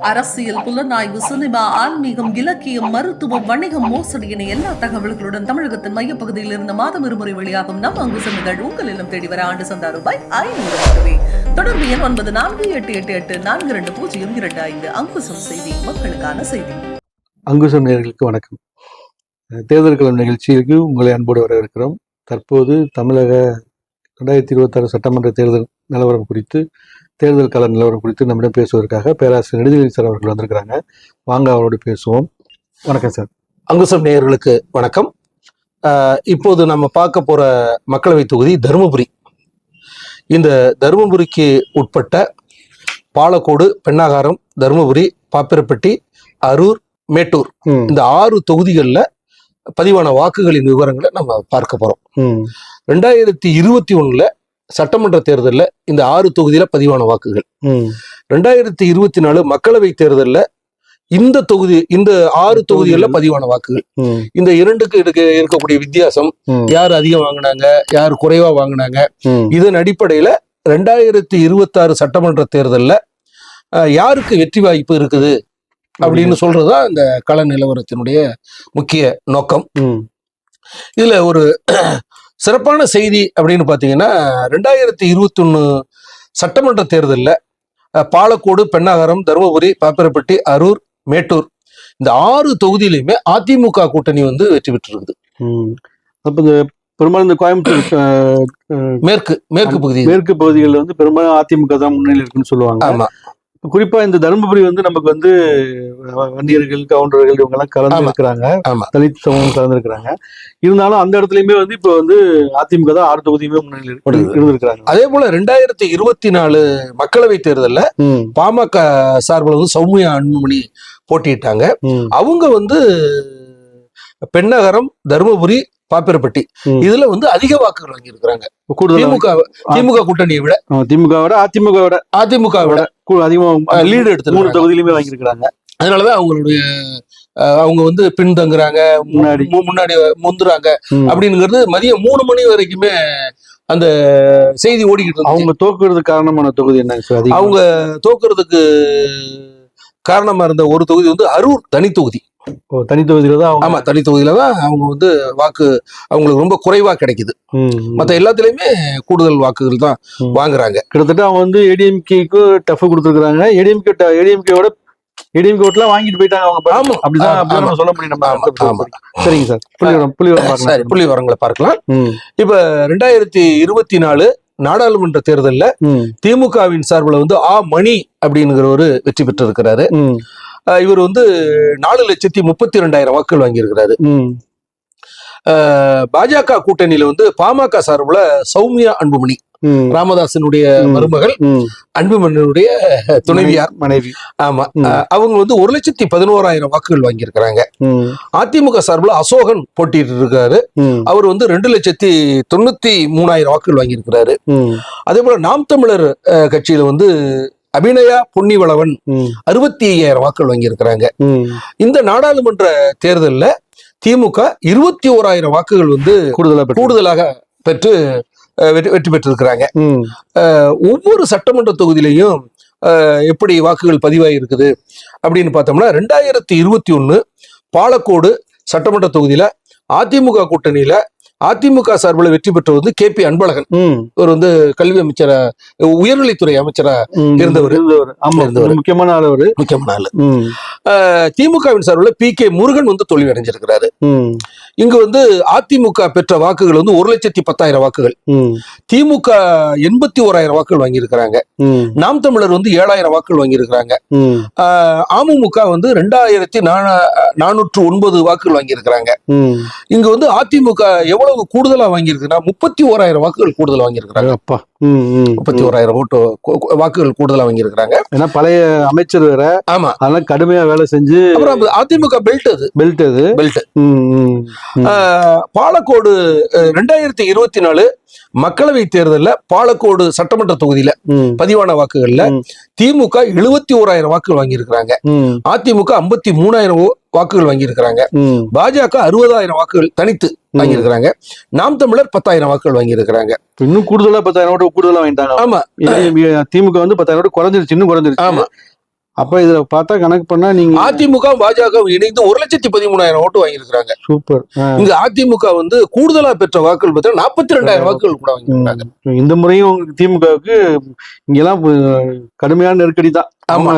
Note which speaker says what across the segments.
Speaker 1: அரசியல் புலனாய்வு சினிமா ஆன்மீகம் இலக்கியம் மருத்துவம் வணிகம் மோசடி என எல்லா தகவல்களுடன் தமிழகத்தின் மையப்பகுதியில் இருந்து மாதம் இருமுறை வெளியாகும் நம் அங்குசம் சென்றுகள் உங்கள் இல்லம் தேடி வர ஆண்டு சந்தா ரூபாய் ஐநூறு மட்டுமே தொடர்பு எண் ஒன்பது நான்கு எட்டு எட்டு எட்டு நான்கு இரண்டு பூஜ்ஜியம் இரண்டு ஐந்து. அங்குசம் செய்தி மக்களுக்கான செய்தி.
Speaker 2: அங்குசம் நேர்களுக்கு வணக்கம். அஹ் தேர்தல் களம் நிகழ்ச்சிக்கு உங்களை அன்போடு வரவேற்கிறோம். தற்போது தமிழக ரெண்டாயிரத்தி இருபத்தாறு சட்டமன்ற தேர்தல் நிலவரம் குறித்து தேர்தல் கள நிலவரம் குறித்து நம்மிடம் பேசுவதற்காக பேராசிரியர் நெடுஞ்செழியன் சார் அவர்கள் வந்திருக்கிறாங்க. வாங்க அவரோடு பேசுவோம். வணக்கம் சார்.
Speaker 3: அங்குசம் நேயர்களுக்கு வணக்கம். இப்போது நம்ம பார்க்க போற மக்களவை தொகுதி தருமபுரி. இந்த தருமபுரிக்கு உட்பட்ட பாலக்கோடு பெண்ணாகாரம் தருமபுரி பாப்பிரப்பட்டி அரூர் மேட்டூர் இந்த ஆறு தொகுதிகளில் பதிவான வாக்குகளின் விவரங்களை நம்ம பார்க்க போறோம்.
Speaker 2: ம்,
Speaker 3: ரெண்டாயிரத்தி இருபத்தி ஒண்ணுல சட்டமன்ற தேர்தலில் இந்த ஆறு தொகுதியில பதிவான வாக்குகள். ரெண்டாயிரத்தி இருபத்தி நாலு மக்களவை தேர்தலில் இந்த தொகுதி இந்த ஆறு தொகுதிகளில் பதிவான வாக்குகள். இந்த இரண்டுக்கு இருக்க இருக்கக்கூடிய வித்தியாசம் யார் அதிகம் வாங்கினாங்க யார் குறைவா வாங்கினாங்க. இதன் அடிப்படையில ரெண்டாயிரத்தி இருபத்தாறு சட்டமன்ற தேர்தல்ல யாருக்கு வெற்றி வாய்ப்பு இருக்குது அப்படின்னு சொல்றதுதான் இந்த கள நிலவரத்தினுடைய முக்கிய நோக்கம். இதுல ஒரு சிறப்பான செய்தி அப்படின்னு பாத்தீங்கன்னா ரெண்டாயிரத்தி இருபத்தி ஒண்ணு சட்டமன்ற தேர்தலில் பாலக்கோடு பெண்ணாகரம் தருமபுரி பாப்பிரப்பட்டி அரூர் மேட்டூர் இந்த ஆறு தொகுதியிலுமே அதிமுக கூட்டணி வந்து வெற்றி பெற்றிருக்குது.
Speaker 2: அப்ப இந்த பெரும்பாலும் இந்த கோயம்புத்தூர்
Speaker 3: மேற்கு மேற்கு பகுதி
Speaker 2: மேற்கு பகுதிகளில் வந்து பெரும்பாலும் அதிமுக தான் முன்னிலை இருக்குன்னு சொல்லுவாங்க.
Speaker 3: ஆமா.
Speaker 2: குறிப்பா இந்த தருமபுரி வந்து நமக்கு வந்து வ- வன்னியர்கள் கவுண்டர்கள் இவங்க எல்லாம் கலந்து
Speaker 3: ஆமா.
Speaker 2: இருக்கிறாங்க
Speaker 3: ஆமா.
Speaker 2: தலித் சமூகம் கலந்து இருக்கிறாங்க இருந்தாலும் அந்த இடத்துலயுமே வந்து இப்ப வந்து அதிமுக தான் ஆறு தொகுதியுமே முன்னிலையில். இருந்திருக்கிறாங்க
Speaker 3: அதே போல ரெண்டாயிரத்தி இருபத்தி நாலு மக்களவை தேர்தல்ல பாமக சார்பில் வந்து சௌமியா அன்புமணி போட்டியிட்டாங்க அவங்க வந்து பெண்ணகரம் தருமபுரி பாப்பிரப்பட்டி. இதுல வந்து அதிக வாக்குகள் வாங்கியிருக்கிறாங்க.
Speaker 2: கூடுதலா
Speaker 3: திமுக திமுக கூட்டணியை விட.
Speaker 2: திமுக விட அதிமுக விட.
Speaker 3: அதிமுக விட.
Speaker 2: கூ- அதிகமா
Speaker 3: லீடு
Speaker 2: மூணு
Speaker 3: எடுத்து
Speaker 2: தொகுதியிலுமே வாங்கியிருக்கிறாங்க.
Speaker 3: அதனாலதான் அவங்களுடைய அவங்க வந்து பின்தங்குறாங்க
Speaker 2: முன்னாடி.
Speaker 3: முன்னாடி முந்துறாங்க. அப்படிங்கிறது மதியம் மூணு மணி வரைக்குமே அந்த செய்தி ஓடிக்கிட்டு
Speaker 2: அவங்க தோக்குறதுக்கு காரணமான தொகுதி அதிகம்?
Speaker 3: அவங்க தோக்குறதுக்கு காரணமா இருந்த ஒரு தொகுதி வந்து அரூர் தனி தொகுதி.
Speaker 2: தனி தொகுதியில தான்
Speaker 3: ஆமா தனி தொகுதியில தான் அவங்க வந்து வாக்கு அவங்களுக்கு ரொம்ப குறைவா கிடைக்குது. மத்த எல்லாத்துலயுமே கூடுதல் வாக்குகள் தான். வாங்குறாங்க.
Speaker 2: கிட்டத்தட்ட அவங்க வந்து ஏடிஎம்கேக்கு டஃப் கொடுத்துருக்காங்க ஏடிஎம்கே ஏடிஎம்கேவோட ஏடிஎம்கே ஓட்டுலாம் வாங்கிட்டு போயிட்டாங்க அவங்க.
Speaker 3: ஆமா.
Speaker 2: அப்படிதான். நம்ம சொல்ல முடியும். நம்ம. சரிங்க சார். புள்ளி வரம் புள்ளி வரம்
Speaker 3: சரி
Speaker 2: பார்க்கலாம்.
Speaker 3: புள்ளி விவரங்களை பார்க்கலாம். இப்ப ரெண்டாயிரத்தி இருபத்தி நாலு நாடாளுமன்ற தேர்தல்ல திமுகவின் சார்பில் வந்து ஆ மணி அப்படிங்கிறவரு வெற்றி பெற்றிருக்கிறாரு.
Speaker 2: ம்,
Speaker 3: அஹ் இவர் வந்து நாலு லட்சத்தி முப்பத்தி ரெண்டாயிரம் வாக்குகள் வாங்கியிருக்கிறாரு. பாஜக கூட்டணியில வந்து பாமக சார்பில் சௌமியா அன்புமணி ராமதாசனுடைய. மருமகள். அன்புமணியுடைய துணைவியார்.
Speaker 2: மனைவி
Speaker 3: ஆமா. அவங்க வந்து ஒரு லட்சத்தி பதினோராயிரம் வாக்குகள் வாங்கியிருக்கிறாங்க. அதிமுக சார்பில் அசோகன் போட்டிட்டு இருக்காரு அவர் வந்து ரெண்டு லட்சத்தி தொண்ணூத்தி மூணாயிரம் வாக்குகள் வாங்கியிருக்கிறாரு. அதே போல நாம் தமிழர் கட்சியில வந்து அபிநயா பொன்னிவளவன் அறுபத்தி ஐயாயிரம் வாக்குகள் வாங்கியிருக்கிறாங்க. இந்த நாடாளுமன்ற தேர்தல்ல திமுக இருபத்தி ஓராயிரம் வாக்குகள் வந்து
Speaker 2: கூடுதலா பெற்று-
Speaker 3: கூடுதலாக பெற்று வெற்றி வெற்றி பெற்றிருக்கிறாங்க. ஒவ்வொரு சட்டமன்ற தொகுதியிலையும் எப்படி வாக்குகள் பதிவாகி இருக்குது அப்படின்னு பார்த்தோம்னா ரெண்டாயிரத்தி இருபத்தி ஒன்று பாலக்கோடு சட்டமன்ற தொகுதியில அதிமுக கூட்டணியில அதிமுக சார்பில் வெற்றி பெற்றது வந்து கே பி அன்பழகன். இவர் வந்து கல்வி அமைச்சரா உயர்கல்வித்துறை அமைச்சரா. இருந்தவர்.
Speaker 2: இருந்தவர். முக்கியமான ஆள்
Speaker 3: முக்கியமான ஆளு. திமுகவின் சார்பில் பி கே முருகன் வந்து தோல்வி அடைஞ்சிருக்கிறாரு இங்கு வந்து அதிமுக பெற்ற வாக்குகள் வந்து ஒரு லட்சத்தி பத்தாயிரம் வாக்குகள். திமுக எண்பத்தி ஓராயிரம் வாக்குகள் வாங்கியிருக்கிறாங்க. நாம் தமிழர் வந்து ஏழாயிரம் வாக்குகள் வாங்கியிருக்கிறாங்க. அமமுக வந்து ரெண்டாயிரத்தி நானூற்று ஒன்பது வாக்குகள் வாங்கியிருக்கிறாங்க. இங்க வந்து அதிமுக எவ்வளவு கூடுதலா வாங்கியிருக்குன்னா முப்பத்தி ஓராயிரம் வாக்குகள் கூடுதலா வாங்கியிருக்கிறாங்க.
Speaker 2: அப்பா.
Speaker 3: முப்பத்தி ஓராயிரம் ஓட்டு வாக்குகள் கூடுதலா வாங்கியிருக்கிறாங்க.
Speaker 2: ஏன்னா பழைய அமைச்சர் வேற.
Speaker 3: ஆமா.
Speaker 2: அதெல்லாம் கடுமையா வேலை செஞ்சு
Speaker 3: அப்புறம் அது அதிமுக பெல்ட் அது.
Speaker 2: பெல்ட் அது.
Speaker 3: பெல்ட். பாலக்கோடு ரெண்டாயிரத்தி இருபத்தி நாலு மக்களவை தேர்தல்ல பாலக்கோடு சட்டமன்ற தொகுதியில பதிவான வாக்குகள்ல. திமுக எழுபத்தி ஓராயிரம் வாக்குகள் வாங்கியிருக்கிறாங்க. அதிமுக ஐம்பத்தி மூணாயிரம் வாக்குகள் வாங்கியிருக்கிறாங்க. பாஜக அறுபதாயிரம் வாக்குகள் தனித்து வாங்கியிருக்கிறாங்க. நாம் தமிழர் பத்தாயிரம் வாக்குகள் வாங்கியிருக்கிறாங்க.
Speaker 2: இன்னும் கூடுதலா பத்தாயிரம் ஓட்டு கூடுதலா வாங்கிட்டாங்க.
Speaker 3: ஆமா.
Speaker 2: திமுக வந்து பத்தாயிரம் ஓட்டு குறைஞ்சிருச்சு இன்னும் குறைஞ்சிருச்சு.
Speaker 3: ஆமா.
Speaker 2: அப்ப இதுல பார்த்தா கணக்கு பண்ணா நீங்க
Speaker 3: அதிமுக பாஜக இணைந்து ஒரு லட்சத்தி பதிமூணாயிரம் ஓட்டு வாங்கியிருக்கிறாங்க.
Speaker 2: சூப்பர்.
Speaker 3: இங்க அதிமுக வந்து கூடுதலா பெற்ற வாக்குகள் பார்த்தீங்கன்னா நாற்பத்தி ரெண்டாயிரம் வாக்குகள் கூட வாங்கியிருக்காங்க.
Speaker 2: இந்த முறையும் திமுகவுக்கு இங்கெல்லாம் கடுமையான நெருக்கடி தான்.
Speaker 3: ஆமா.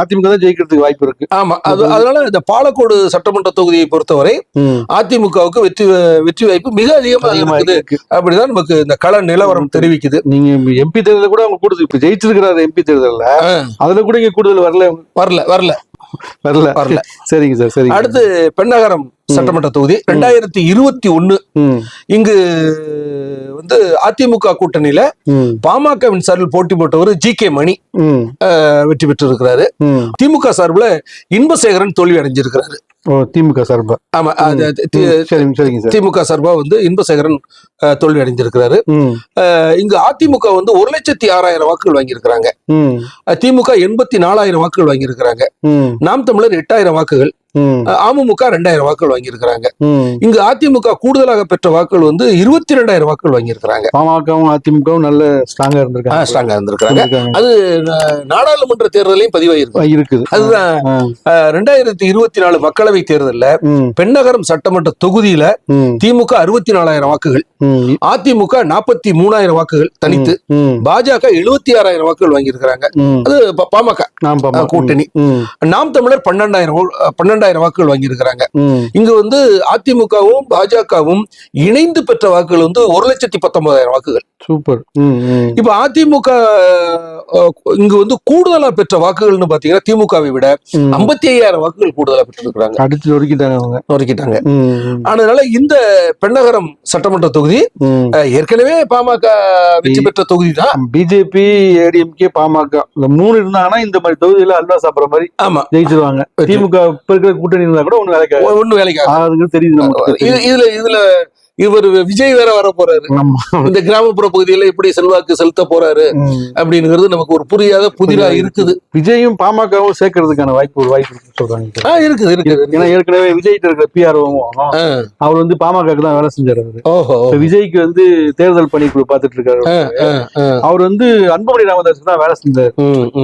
Speaker 2: அதிமுக தான் ஜெயிக்கிறதுக்கு வாய்ப்பு இருக்கு.
Speaker 3: ஆமா அது அதனால இந்த பாலக்கோடு சட்டமன்ற தொகுதியை பொறுத்தவரை. அதிமுகவுக்கு வெற்றி வெற்றி வாய்ப்பு மிக அதிகமா இருக்குது.
Speaker 2: இருக்கு.
Speaker 3: அப்படிதான் நமக்கு இந்த கள நிலவரம் தெரிவிக்குது.
Speaker 2: நீங்க எம்பி தேர்தல கூட அவங்க கூடுதல் இப்ப ஜெயிச்சிருக்கிறாரு எம்பி தேர்தல்ல. அதுல கூட இங்க கூடுதல் வரல.
Speaker 3: வரல வரல.
Speaker 2: வரல.
Speaker 3: வரல.
Speaker 2: சரிங்க சார் சரிங்க.
Speaker 3: அடுத்து பெண்ணகரம் சட்டமன்ற தொகுதி. ரெண்டாயிரத்தி இருபத்தி ஒண்ணு.
Speaker 2: ம்.
Speaker 3: இங்கு அதிமுக கூட்டணியில. பாமகவின் சார்பில் போட்டி போட்டவர் ஜி கே மணி. வெற்றி பெற்று இருக்கிறாரு. திமுக சார்பில் இன்பசேகரன் தோல்வி அடைஞ்சிருக்கிறாரு.
Speaker 2: திமுக சார்பா?
Speaker 3: ஆமா திமுக சார்பா வந்து இன்பசேகரன் தோல்வி அடைஞ்சிருக்கிறாரு. இங்கு அதிமுக வந்து ஒரு லட்சத்தி ஆறாயிரம் வாக்குகள் வாங்கியிருக்கிறாங்க. திமுக எண்பத்தி நாலாயிரம் வாக்குகள் வாங்கியிருக்கிறாங்க. நாம் தமிழர் எட்டாயிரம் வாக்குகள். அமமுக ரெண்டாயிரம் வாக்குகள் வாங்கியிருக்கிறாங்க. இங்கு அதிமுக கூடுதலாக பெற்ற வாக்குகள் வந்து இருபத்தி ரெண்டாயிரம் வாக்குகள் வாங்கியிருக்கிறாங்க
Speaker 2: பாமகவும் அதிமுகவும் நல்ல ஸ்ட்ராங்கா இருந்திருக்காங்க
Speaker 3: ஸ்ட்ராங்கா இருந்திருக்காங்க. அது நாடாளுமன்ற தேர்தலையும் பதிவாயிருக்கு
Speaker 2: இருக்குது
Speaker 3: அதுதான். ரெண்டாயிரத்தி இருபத்தி நாலு மக்களவை தேர்தல்ல. பெண்ணகரம் சட்டமன்ற தொகுதியில. திமுக அறுபத்தி நாலாயிரம் வாக்குகள். அதிமுக நாற்பத்தி மூணாயிரம் வாக்குகள் தனித்து. பாஜக எழுபத்தி ஆறாயிரம் வாக்குகள் வாங்கியிருக்கிறாங்க. அது பாமக கூட்டணி. நாம் தமிழர் பன்னெண்டாயிரம் பன்னெண்டாயிரம் வாக்குகள் வாங்கியிருக்கிறாங்க. இங்கு வந்து அதிமுகவும் பாஜகவும் இணைந்து பெற்ற வாக்குகள் வந்து ஒரு லட்சத்தி பத்தொன்பதாயிரம் வாக்குகள்
Speaker 2: சூப்பர்.
Speaker 3: இப்ப அதிமுக இங்கு வந்து கூடுதலா பெற்ற வாக்குகள்னு பாத்தீங்கன்னா திமுகவை விட. ஐம்பத்தி ஐயாயிரம் வாக்குகள் கூடுதலா பெற்றிருக்கிறாங்க
Speaker 2: அடிச்சு ஒதுக்கிட்டாங்க அவங்க
Speaker 3: நொறுக்கிட்டாங்க. அதனால இந்த பெண்ணகரம் சட்டமன்ற தொகுதி ஏற்கனவே பாமக வெற்றி பெற்ற தொகுதி தான்
Speaker 2: பிஜேபி ஏடிஎம்கே பாமக இந்த மூணு இருந்தாங்கன்னா இந்த மாதிரி தொகுதியில அல்வா சாப்பிடுற மாதிரி
Speaker 3: ஆமா
Speaker 2: ஜெயிச்சிருவாங்க. திமுக இருக்கிற கூட்டணி இருந்தா கூட ஒண்ணு வேலைக்கு.
Speaker 3: ஒண்ணு வேலைக்கு ஆகாது.
Speaker 2: ஆகுதுன்னு தெரியுது
Speaker 3: இதுல இதுல இவர் விஜய் வேற வர போறாரு. இந்த கிராமப்புற பகுதியில எப்படி செல்வாக்கு செலுத்த போறாரு. அப்படிங்கிறது நமக்கு ஒரு புரியாத புதிரா இருக்குது.
Speaker 2: விஜயும் பாமகவும் சேர்க்கறதுக்கான வாய்ப்பு ஒரு வாய்ப்பு சொல்றாங்க
Speaker 3: இருக்குது இருக்குது
Speaker 2: ஏன்னா ஏற்கனவே விஜய் இருக்கிற பிஆர்ஓவும் அவர் வந்து பாமகக்கு தான் வேலை செஞ்சாரு
Speaker 3: ஓஹோ.
Speaker 2: விஜய்க்கு வந்து தேர்தல் பணிக்குழு பார்த்துட்டு இருக்காரு. அவர். வந்து அன்புமணி ராமதாஸ் தான் வேலை செஞ்சாரு.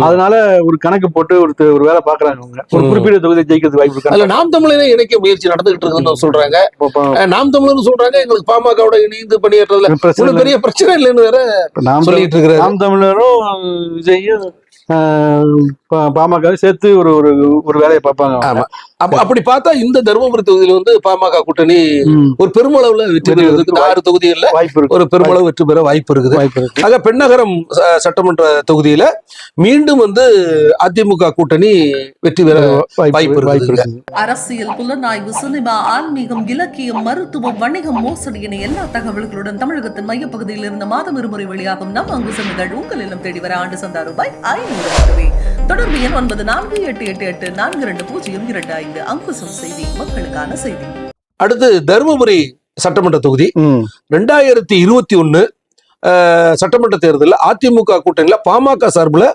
Speaker 2: அதனால ஒரு கணக்கு போட்டு ஒரு ஒரு வேலை பாக்குறாங்க அவங்க. ஒரு. குறிப்பிட்ட தொகுதியை ஜெயிக்கிறதுக்கு வாய்ப்பு இருக்காங்க
Speaker 3: நாம் தமிழரை இணைக்க முயற்சி நடந்துகிட்டு இருக்குன்னு சொல்றாங்க. நாம் தமிழர்னு சொல்றாங்க எங்களுக்கு பாமகவோட இணைந்து
Speaker 2: இல்லை.
Speaker 3: பெரிய பிரச்சனை இல்லைன்னு வேற சொல்லிட்டு இருக்கிறாரு
Speaker 2: நாம் தமிழரும் விஜயும் பாமகவை சேர்த்து ஒரு ஒரு ஒரு வேலையை பார்ப்பாங்க
Speaker 3: அப்படி பார்த்தா இந்த தருமபுரி தொகுதியில வந்து பாமக கூட்டணி. ஒரு பெருமளவுல வெற்றி
Speaker 2: வெற்றி
Speaker 3: பெறுவதற்கு ஆறு தொகுதிகள்ல
Speaker 2: வாய்ப்பு இருக்கு.
Speaker 3: ஒரு பெருமளவு வெற்றி பெற வாய்ப்பு இருக்குது.
Speaker 2: வாய்ப்பு இருக்கு.
Speaker 3: ஆக பெண்ணகரம் சட்டமன்ற தொகுதியில மீண்டும் வந்து அதிமுக கூட்டணி வெற்றி பெற வாய்ப்பு
Speaker 2: வாய்ப்பு இருக்கு
Speaker 1: அரசியல் புலனாய்வு சினிமா ஆன்மீகம் இலக்கியம் மருத்துவம் வணிகம் மோசடி என எல்லா தகவல்களுடன் தமிழகத்தின் மையப்பகுதியில் இருந்த மாதம் இருமுறை வெளியாகும். நம் அங்குசம் இதழ் உங்கள் இல்லம் தேடி வர ஆண்டு சந்தா ரூபாய் தொடர்பு எண் ஒன்பது நான்கு எட்டு எட்டு எட்டு நான்கு இரண்டு பூஜ்ஜியம் இரண்டு ஐந்து. அங்குசம் செய்தி மக்களுக்கான செய்தி.
Speaker 3: அடுத்து தருமபுரி சட்டமன்ற தொகுதி. ரெண்டாயிரத்தி இருபத்தி ஒன்னு சட்டமன்ற தேர்தலில் அதிமுக கூட்டணியில பாமக சார்பில்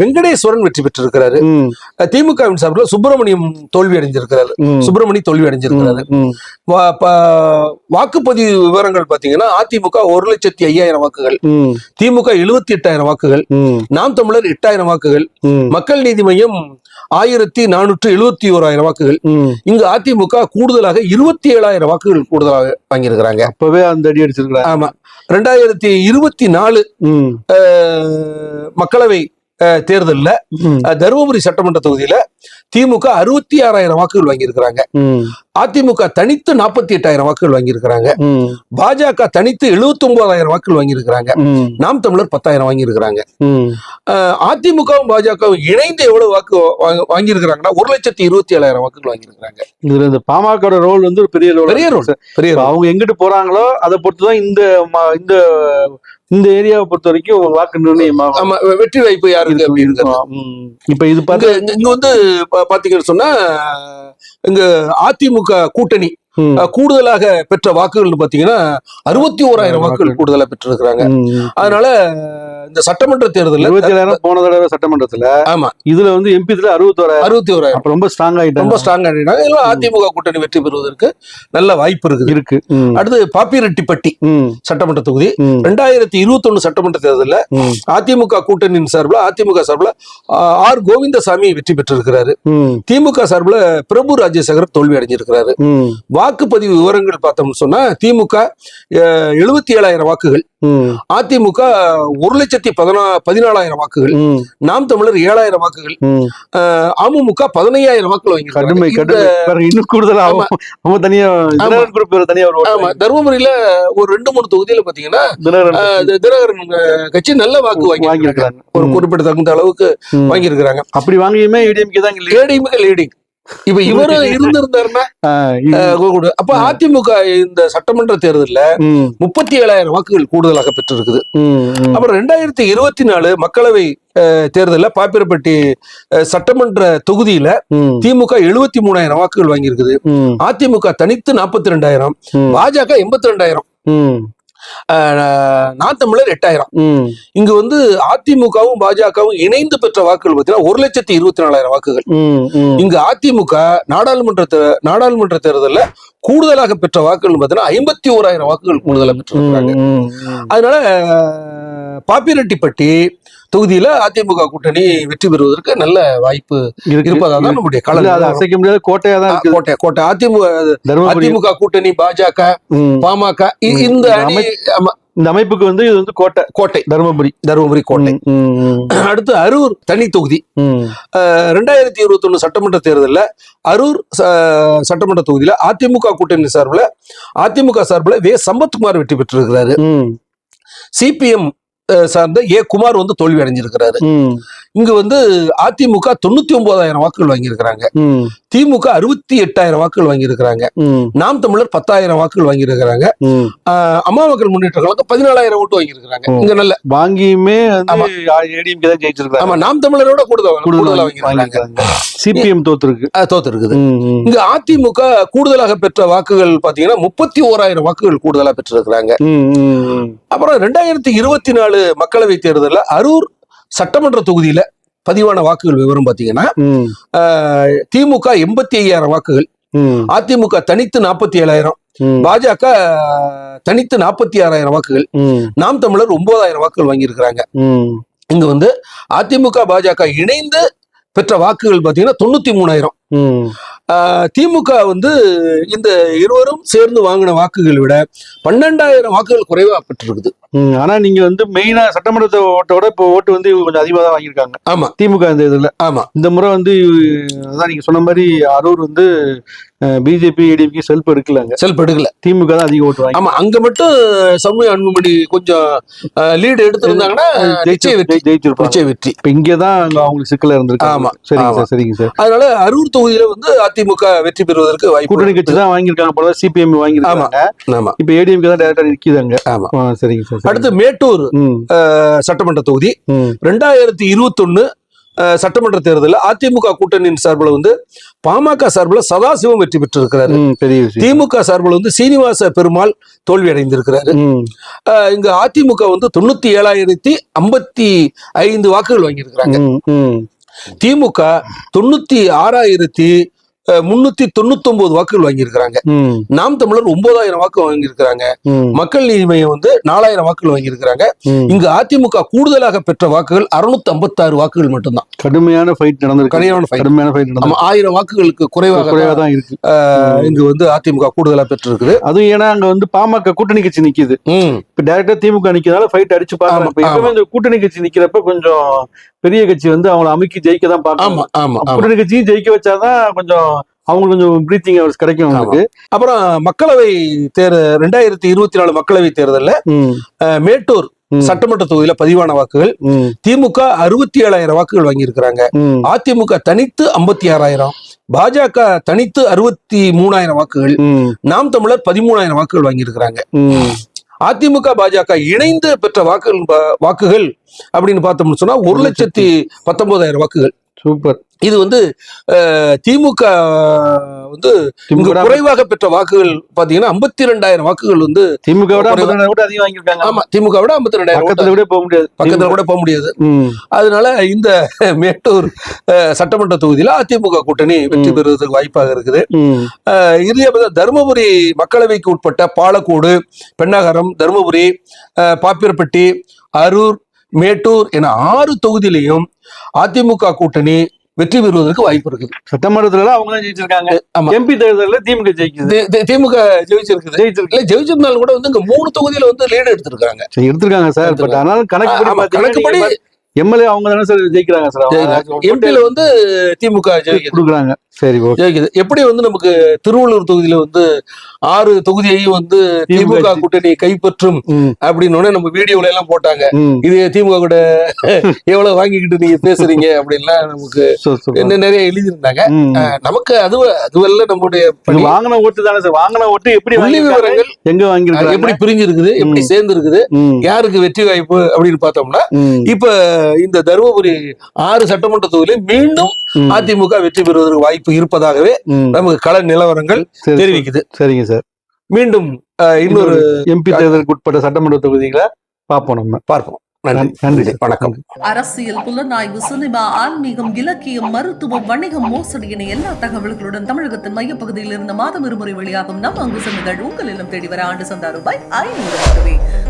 Speaker 3: வெங்கடேஸ்வரன் வெற்றி பெற்றிருக்கிறாரு. திமுகவின் சார்பில் சுப்பிரமணியம் தோல்வி அடைஞ்சிருக்கிறாரு. சுப்பிரமணி தோல்வி அடைஞ்சிருக்கிறாரு. வாக்குப்பதிவு விவரங்கள் பாத்தீங்கன்னா அதிமுக ஒரு லட்சத்தி ஐயாயிரம் வாக்குகள். திமுக எழுபத்தி எட்டாயிரம் வாக்குகள். நாம் தமிழர் எட்டாயிரம் வாக்குகள். மக்கள் நீதி மையம் ஆயிரத்தி நானூற்று எழுபத்தி ஓராயிரம் வாக்குகள். இங்கு அதிமுக கூடுதலாக இருபத்தி ஏழாயிரம் வாக்குகள் கூடுதலாக வாங்கியிருக்கிறாங்க
Speaker 2: அப்பவே அந்த அடி அடிச்சிருக்கிறாங்க
Speaker 3: ஆமா ரெண்டாயிரத்தி இருபத்தி நாலு. மக்களவை தேர்தல்ல தருமபுரி சட்டமன்ற தொகுதியில திமுக அறுபத்தி ஆறாயிரம் வாக்குகள் வாங்கியிருக்கிறாங்க. அதிமுக தனித்து நாற்பத்தி எட்டாயிரம் வாக்குகள் வாங்கியிருக்கிறாங்க. பாஜக தனித்து எழுபத்தி ஒன்பதாயிரம் வாக்குகள் வாங்கியிருக்கிறாங்க. நாம் தமிழர் பத்தாயிரம் வாங்கியிருக்கிறாங்க அதிமுகவும் பாஜகவும் இணைந்து எவ்வளவு வாக்கு வாங்க- வாங்கியிருக்கிறாங்கன்னா ஒரு லட்சத்தி இருபத்தி ஏழாயிரம் வாக்குகள் வாங்கியிருக்கிறாங்க
Speaker 2: இதுல இந்த பாமக ரோல் வந்து ஒரு பெரிய ரோல்
Speaker 3: பெரிய ரோல் பெரிய
Speaker 2: அவங்க எங்கிட்டு போறாங்களோ அதை பொறுத்துதான் இந்த இந்த இந்த ஏரியாவை பொறுத்த வரைக்கும் வாக்கு நிர்ணயம்.
Speaker 3: ஆமா வெற்றி வாய்ப்பு யாருக்கு அப்படி இருக்கு
Speaker 2: ம். இப்ப இது பார்த்து
Speaker 3: இங்க- வந்து பாத்தீங்கன்னு சொன்னா இங்க அதிமுக கூட்டணி கூடுதலாக பெற்ற வாக்குகள்னு பாத்தீங்கன்னா அறுபத்தி ஓராயிரம் வாக்குகள்
Speaker 2: வாக்குகள்.
Speaker 3: கூடுதலா பெற்றிருக்கிறாங்க. அதனால இந்த சட்டமன்ற
Speaker 2: இருபத்தி ஏழாயிரம் போன தடவை சட்டமன்றத்துல
Speaker 3: ஆமா.
Speaker 2: இதுல வந்து அறுபத்தோராயிரம்.
Speaker 3: அறுபத்தி ஓராயிரம்
Speaker 2: அப்ப ரொம்ப ஸ்ட்ராங்
Speaker 3: ரொம்ப
Speaker 2: ஆயிட்டாங்க
Speaker 3: ஸ்ட்ராங் இதெல்லாம் அதிமுக கூட்டணி வெற்றி பெறுவதற்கு நல்ல வாய்ப்பு இருக்குது.
Speaker 2: இருக்கு.
Speaker 3: அடுத்து பாப்பிரெட்டிப்பட்டி சட்டமன்ற தொகுதி. ரெண்டாயிரத்தி இருபத்தி ஒண்ணு சட்டமன்ற தேர்தலில் அதிமுக கூட்டணியின் சார்பில் அதிமுக சார்பில் ஆர் கோவிந்தசாமி வெற்றி பெற்றிருக்கிறாரு. திமுக சார்பில் பிரபு ராஜசேகர் தோல்வி அடைஞ்சிருக்கிறாரு. வாக்குப்பதிவு விவரங்கள் பார்த்தோம்னு சொன்னா திமுக எழுபத்தி ஏழாயிரம் வாக்குகள். அதிமுக ஒரு லட்சத்தி பதினா பதினாலாயிரம் வாக்குகள். நாம் தமிழர் ஏழாயிரம் வாக்குகள். அமமுக பதினையாயிரம் வாக்குகள்
Speaker 2: இன்னும் கூடுதலா தனியா
Speaker 3: தருமபுரியில ஒரு ரெண்டு மூணு தொகுதியில பாத்தீங்கன்னா
Speaker 2: தினகரன்
Speaker 3: கட்சி. நல்ல வாக்கு வாங்கி
Speaker 2: வாங்கியிருக்காங்க.
Speaker 3: ஒரு குறிப்பிடத்தகுந்த அளவுக்கு. வாங்கியிருக்கிறாங்க.
Speaker 2: அப்படி வாங்கியுமே ஏடிஎம்கே தான்.
Speaker 3: லேடிங்க லீடிங் இப்ப இவரும் இருந்திருந்தாருன்னா அப்ப அதிமுக இந்த சட்டமன்ற தேர்தல்ல முப்பத்தி ஏழாயிரம் வாக்குகள் கூடுதலாக பெற்றிருக்குது. அப்புறம் ரெண்டாயிரத்தி இருபத்தி நாலு மக்களவை தேர்தல்ல பாப்பிரப்பட்டி சட்டமன்ற தொகுதியில திமுக எழுபத்தி மூணாயிரம் வாக்குகள் வாங்கியிருக்குது. அதிமுக தனித்து நாற்பத்தி ரெண்டாயிரம். பாஜக எண்பத்தி ரெண்டாயிரம்.
Speaker 2: ம்,
Speaker 3: நான் தமிழர் எட்டாயிரம் இங்க வந்து அதிமுகவும் பாஜகவும் இணைந்து பெற்ற வாக்குகள் பார்த்தீங்கன்னா ஒரு லட்சத்தி இருபத்தி நாலாயிரம் வாக்குகள். இங்கு அதிமுக நாடாளுமன்ற நாடாளுமன்ற தேர்தல்ல கூடுதலாக பெற்ற வாக்குகள் பார்த்தீங்கன்னா ஐம்பத்தி ஓராயிரம் வாக்குகள் கூடுதலாக
Speaker 2: ம்.
Speaker 3: அதனால பாப்பிரெட்டிப்பட்டி தொகுதியில அதிமுக கூட்டணி வெற்றி பெறுவதற்கு நல்ல வாய்ப்பு
Speaker 2: இருக்கு.
Speaker 3: இருப்பதா தான் நம்முடைய கள
Speaker 2: இல்ல, அது அசைக்க முடியாத. கோட்டையா தான்
Speaker 3: கோட்டை கோட்டை. அதிமுக அதிமுக கூட்டணி பாஜக. பாமக. இந்த
Speaker 2: இந்த அமைப்புக்கு வந்து இது வந்து கோட்டை.
Speaker 3: கோட்டை.
Speaker 2: தருமபுரி.
Speaker 3: தருமபுரி கோட்டை. அடுத்து அரூர் தனி தொகுதி. ரெண்டாயிரத்தி இருபத்தி ஒண்ணு சட்டமன்ற தேர்தலில் அரூர் சட்டமன்ற தொகுதியில அதிமுக கூட்டணி சார்பில் அதிமுக சார்பில் வே. சம்பத்குமார் வெற்றி பெற்றிருக்கிறாரு. சிபிஎம் சார்ந்த ஏ குமார் வந்து தோல்வி அடைஞ்சிருக்கிறாரு. இங்க வந்து அதிமுக தொண்ணூத்தி ஒன்பதாயிரம் வாக்குகள் வாங்கியிருக்கிறாங்க. திமுக அறுபத்தி எட்டாயிரம் வாக்குகள் வாங்கியிருக்கிறாங்க. நாம் தமிழர் பத்தாயிரம் வாக்குகள் வாங்கியிருக்கிறாங்க. அம்மா மக்கள் முன்னேற்ற கழகம் பதினாலாயிரம் ஓட்டு வாங்கியிருக்கிறாங்க. இங்க நல்ல
Speaker 2: வாங்கியுமே
Speaker 3: ஆமா. நாம் தமிழரோட கூடுதல் கூடுதலா வாங்கியிருக்காங்க
Speaker 2: சிபிஎம் தோத்துருக்கு.
Speaker 3: ஆஹ் தோத்து இருக்குது
Speaker 2: ம், ம்,
Speaker 3: இங்க அதிமுக கூடுதலாக பெற்ற வாக்குகள் பாத்தீங்கன்னா முப்பத்தி ஓராயிரம் வாக்குகள் கூடுதலா பெற்றிருக்கிறாங்க. அப்புறம் ரெண்டாயிரத்தி இருபத்தி நாலு மக்களவை தேர்தலில் அரூர் சட்டமன்ற தொகுதியில பதிவான வாக்குகள் விவரம் பாத்தீங்கன்னா திமுக எண்பத்தி ஐயாயிரம் வாக்குகள் அதிமுக தனித்து நாற்பத்தி ஏழாயிரம் பாஜக தனித்து நாற்பத்தி ஆறாயிரம் வாக்குகள் நாம் தமிழர் ஒன்பதாயிரம் வாக்குகள் வாங்கியிருக்கிறாங்க. இங்க வந்து அதிமுக பாஜக இணைந்து பெற்ற வாக்குகள் பாத்தீங்கன்னா தொண்ணூத்தி மூணாயிரம். திமுக வந்து இந்த இருவரும் சேர்ந்து வாங்கின வாக்குகளை விட பன்னெண்டாயிரம் வாக்குகள் குறைவா பெற்றிருக்குது.
Speaker 2: ஆனா நீங்க வந்து மெயினா சட்டமன்றத்தை ஓட்டோட இப்போ ஓட்டு வந்து இவங்க கொஞ்சம் அதிகமா தான் வாங்கியிருக்காங்க.
Speaker 3: ஆமா.
Speaker 2: திமுக இந்த இதுல.
Speaker 3: ஆமா.
Speaker 2: இந்த முறை வந்து அதான் நீங்க சொன்ன மாதிரி அரூர் வந்து பிஜேபி ஏடிஎம்கே செல்ஃப் எடுக்கலாங்க.
Speaker 3: செல்ஃப் எடுக்கல.
Speaker 2: திமுக தான் அதிக ஓட்டு
Speaker 3: ஆமா அங்க மட்டும் சமூக அன்புமணி கொஞ்சம் லீடு எடுத்திருந்தாங்கன்னா நிச்சய வெற்றி.
Speaker 2: ஜெயிச்சிருப்பாங்க.
Speaker 3: நிச்சய வெற்றி.
Speaker 2: இப்ப இங்கதான் அங்க அவங்களுக்கு சிக்கல இருந்திருக்கு.
Speaker 3: ஆமா,
Speaker 2: சரிங்க. சார் சரிங்க சார்.
Speaker 3: அதனால அரூர் தொகுதியில வந்து அதிமுக வெற்றி பெறுவதற்கு வாய்ப்பு
Speaker 2: கூட்டணி கட்சி தான் வாங்கியிருக்காங்க போல சிபிஎம் வாங்கியிருக்காங்க.
Speaker 3: ஆமா
Speaker 2: இப்ப ஏடிஎம்கே தான் டேரக்டா நிக்குதாங்க
Speaker 3: ஆமா.
Speaker 2: சரிங்க சார்.
Speaker 3: அடுத்து மேட்டூர் சட்டமன்ற தொகுதி. ரெண்டாயிரத்தி இருபத்தொன்னு சட்டமன்ற தேர்தலில் அதிமுக கூட்டணியின் சார்பில் வந்து பாமக சார்பில் சதாசிவம் வெற்றி பெற்றிருக்கிறாரு. திமுக சார்பில் வந்து சீனிவாச பெருமாள் தோல்வி அடைந்திருக்கிறாரு. இங்க அதிமுக வந்து தொண்ணூத்தி ஏழாயிரத்தி ஐம்பத்தி ஐந்து வாக்குகள் வாங்கியிருக்கிறாங்க. திமுக தொண்ணூத்தி ஆறாயிரத்தி முன்னூத்தி தொண்ணூத்தி ஒன்பது வாக்குகள் வாங்கியிருக்கிறாங்க. நாம் தமிழர் ஒன்பதாயிரம் வாக்கு வாங்கியிருக்கிறாங்க. மக்கள் நீதி மையம் வந்து நாலாயிரம் வாக்குகள் வாங்கியிருக்கிறாங்க. இங்கு அதிமுக கூடுதலாக பெற்ற வாக்குகள் அறுநூத்தி ஐம்பத்தாறு வாக்குகள் மட்டும்தான்.
Speaker 2: கடுமையான ஃபைட் நடந்திருக்கு.
Speaker 3: கடுமையான.
Speaker 2: கடுமையான ஃபைட்
Speaker 3: ஆயிரம் வாக்குகளுக்கு குறைவாக
Speaker 2: குறைவா தான் இருக்கு.
Speaker 3: இங்கு வந்து அதிமுக கூடுதலா பெற்றிருக்குது.
Speaker 2: அதுவும் ஏன்னா அங்க வந்து பாமக கூட்டணி கட்சி நிக்குது. இப்ப டைரக்டா திமுக நிக்கிறதால ஃபைட் அடிச்சு இந்த கூட்டணி கட்சி நிக்கிறப்ப கொஞ்சம் பெரிய கட்சி வந்து அவங்கள அமைக்கி ஜெயிக்க தான்
Speaker 3: ஆமா
Speaker 2: கூட்டணி கட்சியும் ஜெயிக்க வச்சாதான் கொஞ்சம் அவங்களுக்கு கொஞ்சம் பிரீத்திங் ஹவர்ஸ் கிடைக்கும் அவங்களுக்கு.
Speaker 3: அப்புறம் மக்களவை தேர் ரெண்டாயிரத்தி இருபத்தி நாலு மக்களவை தேர்தல்ல மேட்டூர் சட்டமன்ற தொகுதியில பதிவான வாக்குகள் திமுக அறுபத்தி ஏழாயிரம் வாக்குகள் வாங்கியிருக்கிறாங்க. அதிமுக தனித்து ஐம்பத்தி ஆறாயிரம். பாஜக தனித்து அறுபத்தி மூணாயிரம் வாக்குகள். நாம் தமிழர் பதிமூணாயிரம் வாக்குகள் வாங்கியிருக்கிறாங்க. அதிமுக பாஜக இணைந்து பெற்ற வாக்குகள் வாக்குகள் அப்படின்னு பார்த்தோம்னு சொன்னா ஒரு லட்சத்தி பத்தொன்பதாயிரம் வாக்குகள்.
Speaker 2: சூப்பர்.
Speaker 3: இது வந்து திமுக வந்து குறைவாக பெற்ற வாக்குகள் பாத்தீங்கன்னா ஐம்பத்தி ரெண்டாயிரம் வாக்குகள் வந்து
Speaker 2: திமுக விட
Speaker 3: குறைவா-
Speaker 2: 52 கூட அதிகம் வாங்கியிருக்காங்க.
Speaker 3: ஆமா திமுக விட ஐம்பத்தி ரெண்டாயிரம்
Speaker 2: பக்கத்துல கூட போக முடியாது.
Speaker 3: பக்கத்துல கூட போக முடியாது. அதனால இந்த மேட்டூர் சட்டமன்ற தொகுதியில அதிமுக கூட்டணி வெற்றி. பெறுவதற்கு வாய்ப்பாக இருக்குது.
Speaker 2: ம்.
Speaker 3: அஹ், இறுதியா பார்த்தா தருமபுரி மக்களவைக்கு உட்பட்ட பாலக்கோடு பெண்ணகரம் தருமபுரி பாப்பிரப்பட்டி அரூர் மேட்டூர் என ஆறு தொகுதியிலையும் அதிமுக கூட்டணி வெற்றி பெறுவதற்கு வாய்ப்பு இருக்குது.
Speaker 2: சட்டமன்றத்துல அவங்க தான் ஜெயிச்சிருக்காங்க
Speaker 3: ஆமா.
Speaker 2: எம்பி தேர்தல்ல திமுக ஜெயிக்குது.
Speaker 3: திமுக ஜெயிச்சிருக்குது.
Speaker 2: ஜெயிச்சிருக்கு.
Speaker 3: ஜெயிச்சிருந்தாலும் கூட வந்து இங்க மூணு தொகுதியில வந்து லீடு எடுத்திருக்காங்க
Speaker 2: எடுத்திருக்காங்க சார் பட். ஆனாலும்
Speaker 3: ஆமா, கணக்குப்படி
Speaker 2: எம்எல்ஏ அவங்க தானே சார் ஜெயிக்கிறாங்க சார்
Speaker 3: எம்பில வந்து திமுக
Speaker 2: கொடுக்குறாங்க சரி
Speaker 3: ஜெயிக்குது எப்படி வந்து நமக்கு திருவள்ளூர் தொகுதியில வந்து ஆறு தொகுதியையும் வந்து
Speaker 2: திமுக
Speaker 3: கூட்டணி கைப்பற்றும். அப்படின்னு நம்ம வீடியோல எல்லாம் போட்டாங்க. இது திமுக கூட எவ்வளவு வாங்கிக்கிட்டு நீங்க பேசுறீங்க அப்படின்லாம் நமக்கு. இன்னும் நிறைய எழுதியிருந்தாங்க நமக்கு அது அதுவல்ல பணி.
Speaker 2: வாங்கின ஓட்டு தானே சார் வாங்கின ஓட்டு எப்படி
Speaker 3: புள்ளி? விவரங்கள்
Speaker 2: எங்க
Speaker 3: அஹ்
Speaker 2: வாங்கியிருக்காங்க
Speaker 3: எப்படி பிரிஞ்சிருக்குது எப்படி. சேர்ந்து இருக்குது. யாருக்கு வெற்றி வாய்ப்பு அப்படின்னு பார்த்தோம்னா. இப்ப இந்த தருமபுரி ஆறு சட்டமன்ற தொகுதியில மீண்டும். அதிமுக வெற்றி பெறுவதற்கு வாய்ப்பு இருப்பதாகவே. நமக்கு கள நிலவரங்கள் தெரிவிக்குது.
Speaker 2: சரிங்க சார்.
Speaker 3: மீண்டும் இன்னொரு
Speaker 2: எம்பி தேர்தலுக்கு உட்பட்ட சட்டமன்ற தொகுதிகளை பார்ப்போம் நம்ம.
Speaker 3: பார்ப்போம். நன்றி. வணக்கம்.
Speaker 1: அரசியல் புலனாய்வு சினிமா ஆன்மீகம் இலக்கியம் மருத்துவம் வணிகம் மோசடி என எல்லா தகவல்களுடன் தமிழகத்தின் மையப்பகுதியில் இருந்து மாதம் இருமுறை வெளியாகும் நம் அங்குசம் நிகழ் உங்கள் இல்லம் தேடி வர ஆண்டு சந்தா ரூபாய் ஐநூறு